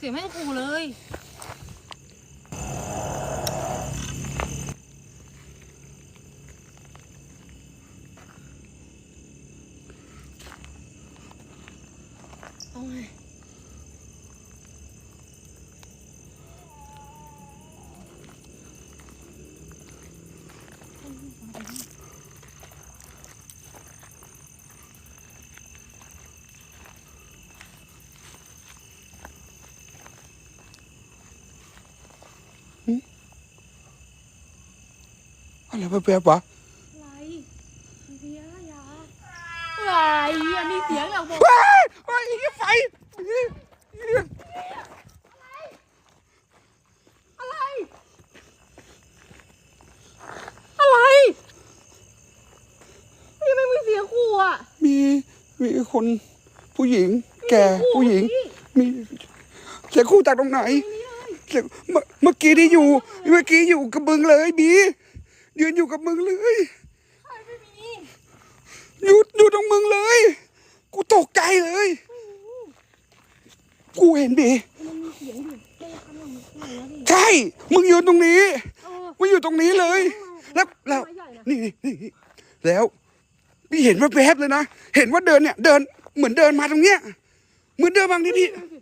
เสียงแม่งขู่เลย โอ้ย อะไรแปลกๆวะอะไรเบียร์ยาอะไรอะมีเสียงเรอบอกเฮ้ยเฮ้ยไอ้ไฟอะไร อะไรยังไม่มีเสียงขู่อะ มีมีคนผู้หญิง แก่ผู้หญิง มีเสียงคู่จากตรงไหนเสียงเมื่อเมื่อกี้ที่อยู่ เมื่อกี้อยู่กับมึงเลยบี ยืนอยู่กับมึงเลยใช่ไม่มีอยู่อยู่ตรงมึงเลย กูตกใจเลย กูเห็นบีมันมีเสียงอยู่แก้ข้างหลังข้างหลังแล้วดิใช่ มึงยืนตรงนี้เออมึงอยู่ตรงนี้เลย แล้วแล้วไม้ใหญ่นะนี่นี่นี่นี่แล้วพี่เห็นว่าแวบเลยนะ เห็นว่าเดินเนี่ย เดินเหมือนเดินมาตรงเนี้ย เหมือนเดินบางที่พี่ ดูสิ